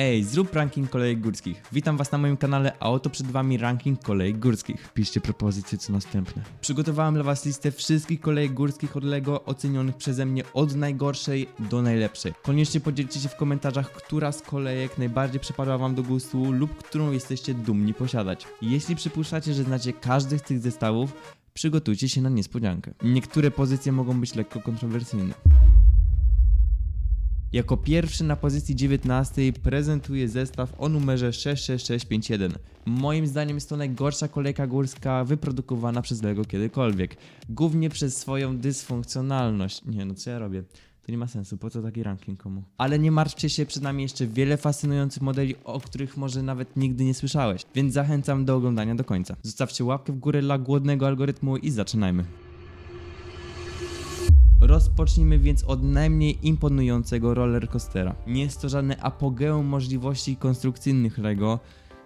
Ej, zrób ranking kolejek górskich. Witam was na moim kanale, a oto przed wami ranking kolejek górskich. Piszcie propozycje co następne. Przygotowałem dla was listę wszystkich kolejek górskich od LEGO ocenionych przeze mnie od najgorszej do najlepszej. Koniecznie podzielcie się w komentarzach, która z kolejek najbardziej przypadła wam do gustu lub którą jesteście dumni posiadać. Jeśli przypuszczacie, że znacie każdy z tych zestawów, przygotujcie się na niespodziankę. Niektóre pozycje mogą być lekko kontrowersyjne. Jako pierwszy na pozycji 19 prezentuje zestaw o numerze 66651. Moim zdaniem jest to najgorsza kolejka górska wyprodukowana przez LEGO kiedykolwiek. Głównie przez swoją dysfunkcjonalność. Nie no, co ja robię? To nie ma sensu, po co taki ranking komu? Ale nie martwcie się, przed nami jeszcze wiele fascynujących modeli, o których może nawet nigdy nie słyszałeś. Więc zachęcam do oglądania do końca. Zostawcie łapkę w górę dla głodnego algorytmu i zaczynajmy. Rozpocznijmy więc od najmniej imponującego rollercoastera. Nie jest to żadne apogeum możliwości konstrukcyjnych LEGO,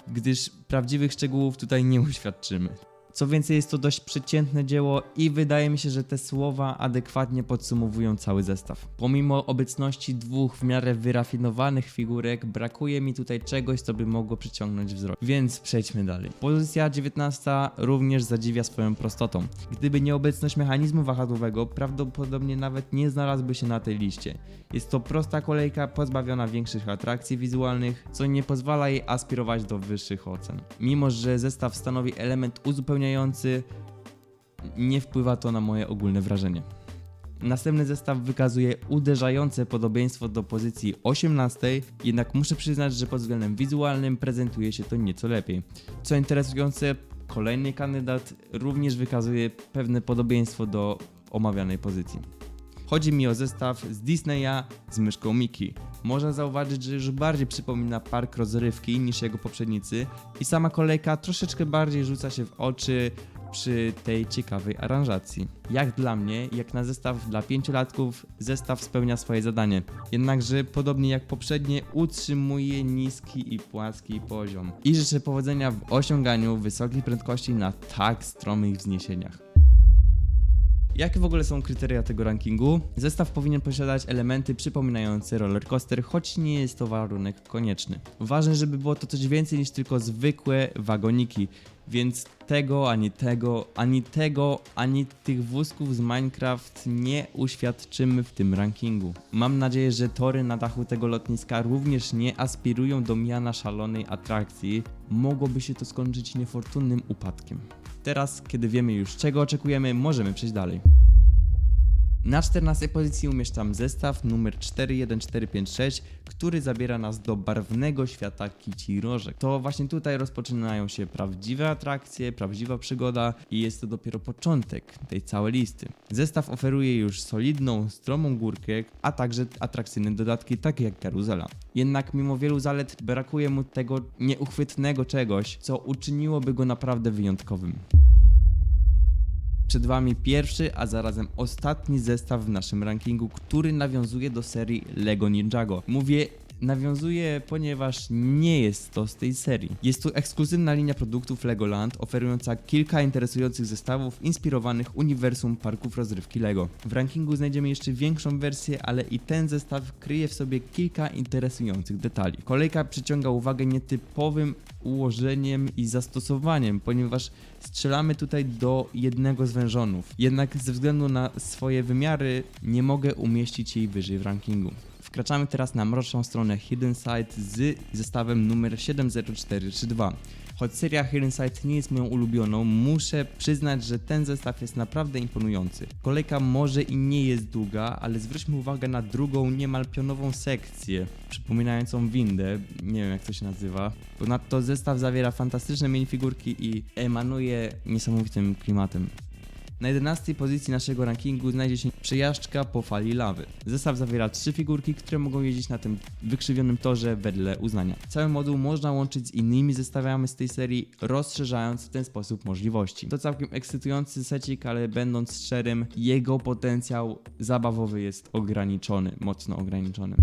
gdyż prawdziwych szczegółów tutaj nie uświadczymy. Co więcej, jest to dość przeciętne dzieło i wydaje mi się, że te słowa adekwatnie podsumowują cały zestaw. Pomimo obecności dwóch w miarę wyrafinowanych figurek, brakuje mi tutaj czegoś, co by mogło przyciągnąć wzrok. Więc przejdźmy dalej. Pozycja 19 również zadziwia swoją prostotą. Gdyby nie obecność mechanizmu wahadłowego, prawdopodobnie nawet nie znalazłby się na tej liście. Jest to prosta kolejka pozbawiona większych atrakcji wizualnych, co nie pozwala jej aspirować do wyższych ocen. Mimo, że zestaw stanowi element uzupełniający, nie wpływa to na moje ogólne wrażenie. Następny zestaw wykazuje uderzające podobieństwo do pozycji 18, jednak muszę przyznać, że pod względem wizualnym prezentuje się to nieco lepiej. Co interesujące, kolejny kandydat również wykazuje pewne podobieństwo do omawianej pozycji. Chodzi mi o zestaw z Disneya z myszką Mickey. Można zauważyć, że już bardziej przypomina park rozrywki niż jego poprzednicy i sama kolejka troszeczkę bardziej rzuca się w oczy przy tej ciekawej aranżacji. Jak dla mnie, jak na zestaw dla pięciolatków, zestaw spełnia swoje zadanie. Jednakże, podobnie jak poprzednie, utrzymuje niski i płaski poziom. I życzę powodzenia w osiąganiu wysokiej prędkości na tak stromych wzniesieniach. Jakie w ogóle są kryteria tego rankingu? Zestaw powinien posiadać elementy przypominające rollercoaster, choć nie jest to warunek konieczny. Ważne, żeby było to coś więcej niż tylko zwykłe wagoniki, więc tego, ani tego, ani tego, ani tych wózków z Minecraft nie uświadczymy w tym rankingu. Mam nadzieję, że tory na dachu tego lotniska również nie aspirują do miana szalonej atrakcji. Mogłoby się to skończyć niefortunnym upadkiem. Teraz, kiedy wiemy już czego oczekujemy, możemy przejść dalej. Na 14 pozycji umieszczam zestaw numer 41456, który zabiera nas do barwnego świata kici rożek. To właśnie tutaj rozpoczynają się prawdziwe atrakcje, prawdziwa przygoda i jest to dopiero początek tej całej listy. Zestaw oferuje już solidną, stromą górkę, a także atrakcyjne dodatki takie jak karuzela. Jednak mimo wielu zalet brakuje mu tego nieuchwytnego czegoś, co uczyniłoby go naprawdę wyjątkowym. Przed Wami pierwszy, a zarazem ostatni zestaw w naszym rankingu, który nawiązuje do serii Lego Ninjago. Mówię nawiązuje, ponieważ nie jest to z tej serii. Jest to ekskluzywna linia produktów Legoland, oferująca kilka interesujących zestawów inspirowanych uniwersum parków rozrywki Lego. W rankingu znajdziemy jeszcze większą wersję, ale i ten zestaw kryje w sobie kilka interesujących detali. Kolejka przyciąga uwagę nietypowym ułożeniem i zastosowaniem, ponieważ strzelamy tutaj do jednego z wężonów. Jednak ze względu na swoje wymiary nie mogę umieścić jej wyżej w rankingu. Wkraczamy teraz na mroczną stronę Hidden Side z zestawem numer 70432. Choć seria Hidden Side nie jest moją ulubioną, muszę przyznać, że ten zestaw jest naprawdę imponujący. Kolejka może i nie jest długa, ale zwróćmy uwagę na drugą niemal pionową sekcję, przypominającą windę, nie wiem jak to się nazywa. Ponadto zestaw zawiera fantastyczne minifigurki i emanuje niesamowitym klimatem. Na 11 pozycji naszego rankingu znajdzie się przejażdżka po fali lawy. Zestaw zawiera trzy figurki, które mogą jeździć na tym wykrzywionym torze wedle uznania. Cały moduł można łączyć z innymi zestawami z tej serii, rozszerzając w ten sposób możliwości. To całkiem ekscytujący secik, ale będąc szczerym, jego potencjał zabawowy jest ograniczony, mocno ograniczony.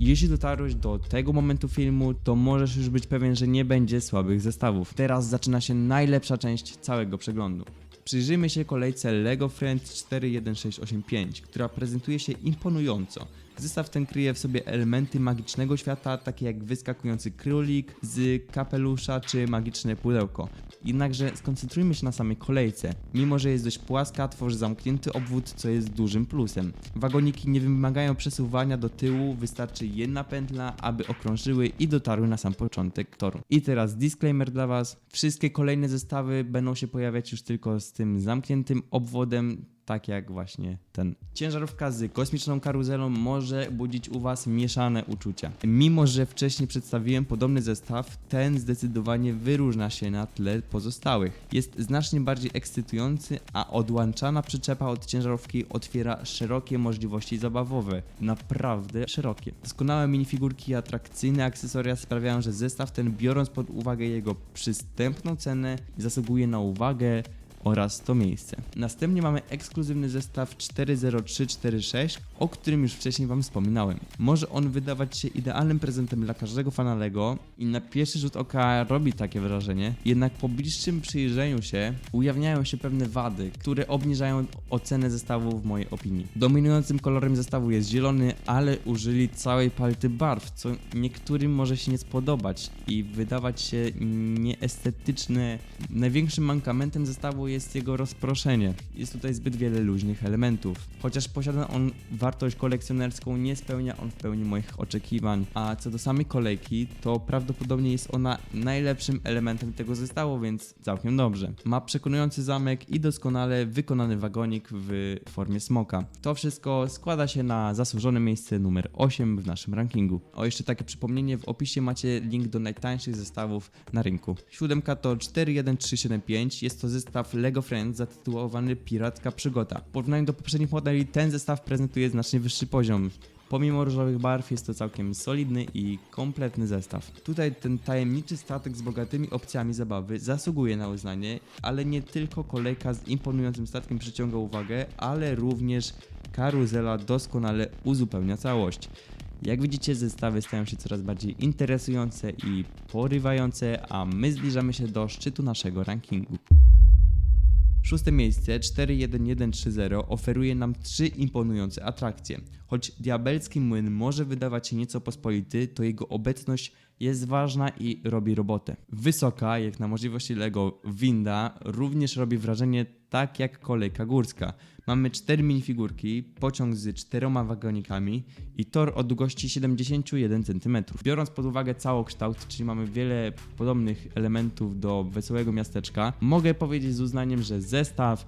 Jeśli dotarłeś do tego momentu filmu, to możesz już być pewien, że nie będzie słabych zestawów. Teraz zaczyna się najlepsza część całego przeglądu. Przyjrzyjmy się kolejce LEGO Friends 41685, która prezentuje się imponująco. Zestaw ten kryje w sobie elementy magicznego świata, takie jak wyskakujący królik z kapelusza czy magiczne pudełko. Jednakże skoncentrujmy się na samej kolejce. Mimo, że jest dość płaska, tworzy zamknięty obwód, co jest dużym plusem. Wagoniki nie wymagają przesuwania do tyłu, wystarczy jedna pętla, aby okrążyły i dotarły na sam początek toru. I teraz disclaimer dla Was. Wszystkie kolejne zestawy będą się pojawiać już tylko z tym zamkniętym obwodem, tak jak właśnie ten. Ciężarówka z kosmiczną karuzelą może budzić u Was mieszane uczucia. Mimo, że wcześniej przedstawiłem podobny zestaw, ten zdecydowanie wyróżnia się na tle pozostałych. Jest znacznie bardziej ekscytujący, a odłączana przyczepa od ciężarówki otwiera szerokie możliwości zabawowe. Naprawdę szerokie. Doskonałe minifigurki i atrakcyjne akcesoria sprawiają, że zestaw ten, biorąc pod uwagę jego przystępną cenę, zasługuje na uwagę oraz to miejsce. Następnie mamy ekskluzywny zestaw 40346, o którym już wcześniej Wam wspominałem. Może on wydawać się idealnym prezentem dla każdego fana Lego i na pierwszy rzut oka robi takie wrażenie, jednak po bliższym przyjrzeniu się ujawniają się pewne wady, które obniżają ocenę zestawu w mojej opinii. Dominującym kolorem zestawu jest zielony, ale użyli całej palety barw, co niektórym może się nie spodobać i wydawać się nieestetyczne. Największym mankamentem zestawu jest jego rozproszenie. Jest tutaj zbyt wiele luźnych elementów. Chociaż posiada on wartość kolekcjonerską, nie spełnia on w pełni moich oczekiwań. A co do samej kolejki, to prawdopodobnie jest ona najlepszym elementem tego zestawu, więc całkiem dobrze. Ma przekonujący zamek i doskonale wykonany wagonik w formie smoka. To wszystko składa się na zasłużone miejsce numer 8 w naszym rankingu. O jeszcze takie przypomnienie, w opisie macie link do najtańszych zestawów na rynku. Siódemka to 41375, jest to zestaw LEGO Friends zatytułowany Piracka Przygoda. W porównaniu do poprzednich modeli ten zestaw prezentuje znacznie wyższy poziom. Pomimo różowych barw jest to całkiem solidny i kompletny zestaw. Tutaj ten tajemniczy statek z bogatymi opcjami zabawy zasługuje na uznanie, ale nie tylko kolejka z imponującym statkiem przyciąga uwagę, ale również karuzela doskonale uzupełnia całość. Jak widzicie, zestawy stają się coraz bardziej interesujące i porywające, a my zbliżamy się do szczytu naszego rankingu. Szóste miejsce 41130 oferuje nam trzy imponujące atrakcje. Choć diabelski młyn może wydawać się nieco pospolity, to jego obecność jest ważna i robi robotę. Wysoka, jak na możliwości Lego, winda również robi wrażenie tak jak kolejka górska. Mamy cztery minifigurki, pociąg z czteroma wagonikami i tor o długości 71 cm. Biorąc pod uwagę całokształt, czyli mamy wiele podobnych elementów do wesołego miasteczka, mogę powiedzieć z uznaniem, że zestaw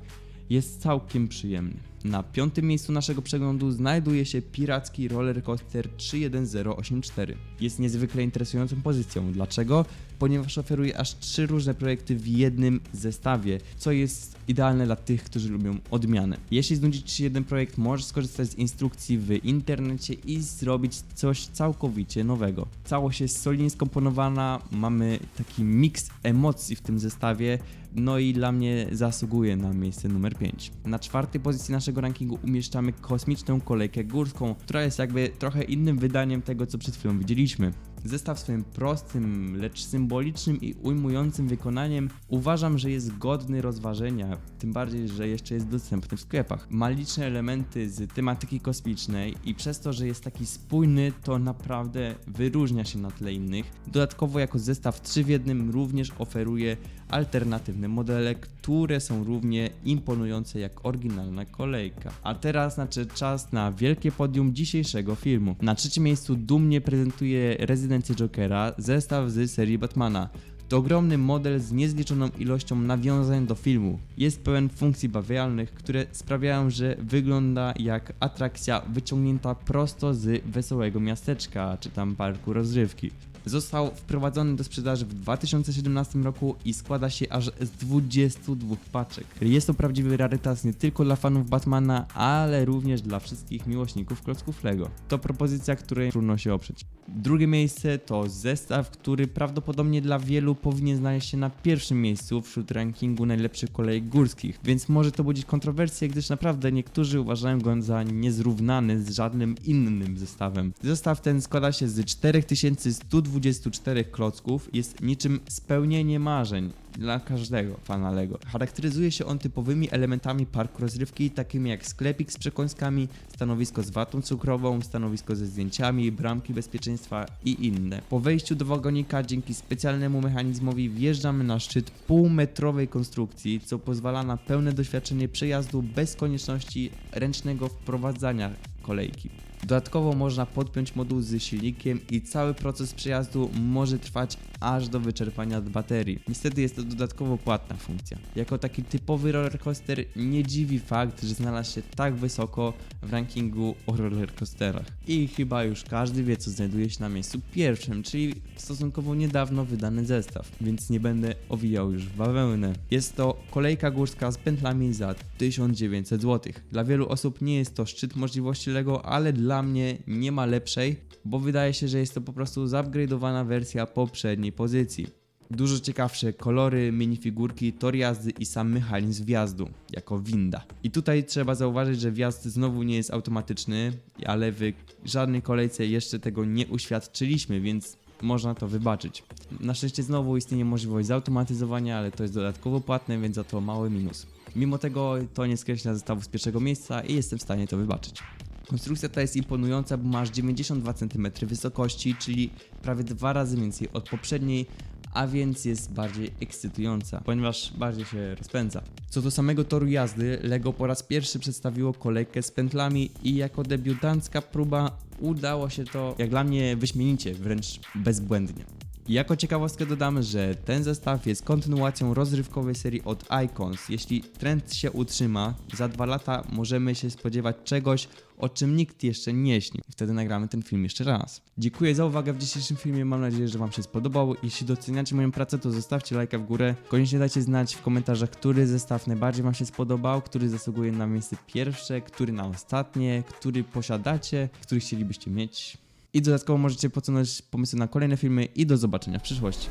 jest całkiem przyjemny. Na piątym miejscu naszego przeglądu znajduje się piracki roller coaster 31084. Jest niezwykle interesującą pozycją. Dlaczego? Ponieważ oferuje aż trzy różne projekty w jednym zestawie, co jest idealne dla tych, którzy lubią odmianę. Jeśli znudzi się jeden projekt, możesz skorzystać z instrukcji w internecie i zrobić coś całkowicie nowego. Całość jest solidnie skomponowana, mamy taki miks emocji w tym zestawie, no i dla mnie zasługuje na miejsce numer 5. Na czwartej pozycji naszego rankingu umieszczamy kosmiczną kolejkę górską, która jest jakby trochę innym wydaniem tego, co przed chwilą widzieliśmy. Zestaw swoim prostym, lecz symbolicznym i ujmującym wykonaniem uważam, że jest godny rozważenia, tym bardziej, że jeszcze jest dostępny w sklepach. Ma liczne elementy z tematyki kosmicznej i przez to, że jest taki spójny, to naprawdę wyróżnia się na tle innych. Dodatkowo jako zestaw 3 w jednym również oferuje alternatywne modele, które są równie imponujące jak oryginalna kolejka. A teraz nadszedł czas na wielkie podium dzisiejszego filmu. Na trzecim miejscu dumnie prezentuje rezydencję Jokera, zestaw z serii Batmana. To ogromny model z niezliczoną ilością nawiązań do filmu. Jest pełen funkcji bawialnych, które sprawiają, że wygląda jak atrakcja wyciągnięta prosto z wesołego miasteczka, czy tam parku rozrywki. Został wprowadzony do sprzedaży w 2017 roku i składa się aż z 22 paczek. Jest to prawdziwy rarytas nie tylko dla fanów Batmana, ale również dla wszystkich miłośników klocków Lego. To propozycja, której trudno się oprzeć. Drugie miejsce to zestaw, który prawdopodobnie dla wielu powinien znaleźć się na pierwszym miejscu wśród rankingu najlepszych kolejek górskich, więc może to budzić kontrowersje, gdyż naprawdę niektórzy uważają go za niezrównany z żadnym innym zestawem. Zestaw ten składa się z 4120 124 klocków jest niczym spełnienie marzeń dla każdego fana LEGO. Charakteryzuje się on typowymi elementami parku rozrywki, takimi jak sklepik z przekąskami, stanowisko z watą cukrową, stanowisko ze zdjęciami, bramki bezpieczeństwa i inne. Po wejściu do wagonika dzięki specjalnemu mechanizmowi wjeżdżamy na szczyt półmetrowej konstrukcji, co pozwala na pełne doświadczenie przejazdu bez konieczności ręcznego wprowadzania kolejki. Dodatkowo można podpiąć moduł z silnikiem i cały proces przejazdu może trwać aż do wyczerpania baterii. Niestety jest to dodatkowo płatna funkcja. Jako taki typowy rollercoaster nie dziwi fakt, że znalazł się tak wysoko w rankingu o rollercoasterach. I chyba już każdy wie co znajduje się na miejscu pierwszym, czyli stosunkowo niedawno wydany zestaw, więc nie będę owijał już w bawełnę. Jest to kolejka górska z pętlami za 1900 zł. Dla wielu osób nie jest to szczyt możliwości LEGO, ale dla mnie nie ma lepszej, bo wydaje się, że jest to po prostu zupgrade'owana wersja poprzedniej pozycji. Dużo ciekawsze kolory, minifigurki, tor jazdy i sam mechanizm wjazdu, jako winda. I tutaj trzeba zauważyć, że wjazd znowu nie jest automatyczny, ale w żadnej kolejce jeszcze tego nie uświadczyliśmy, więc można to wybaczyć. Na szczęście znowu istnieje możliwość zautomatyzowania, ale to jest dodatkowo płatne, więc za to mały minus. Mimo tego to nie skreśla zestawu z pierwszego miejsca i jestem w stanie to wybaczyć. Konstrukcja ta jest imponująca, bo ma aż 92 cm wysokości, czyli prawie dwa razy więcej od poprzedniej, a więc jest bardziej ekscytująca, ponieważ bardziej się rozpędza. Co do samego toru jazdy, LEGO po raz pierwszy przedstawiło kolejkę z pętlami i jako debiutancka próba udało się to, jak dla mnie, wyśmienicie, wręcz bezbłędnie. Jako ciekawostkę dodamy, że ten zestaw jest kontynuacją rozrywkowej serii od Icons. Jeśli trend się utrzyma, za dwa lata możemy się spodziewać czegoś, o czym nikt jeszcze nie śni. Wtedy nagramy ten film jeszcze raz. Dziękuję za uwagę w dzisiejszym filmie, mam nadzieję, że Wam się spodobał. Jeśli doceniacie moją pracę, to zostawcie lajka w górę. Koniecznie dajcie znać w komentarzach, który zestaw najbardziej Wam się spodobał, który zasługuje na miejsce pierwsze, który na ostatnie, który posiadacie, który chcielibyście mieć. I dodatkowo możecie podsunąć pomysły na kolejne filmy i do zobaczenia w przyszłości.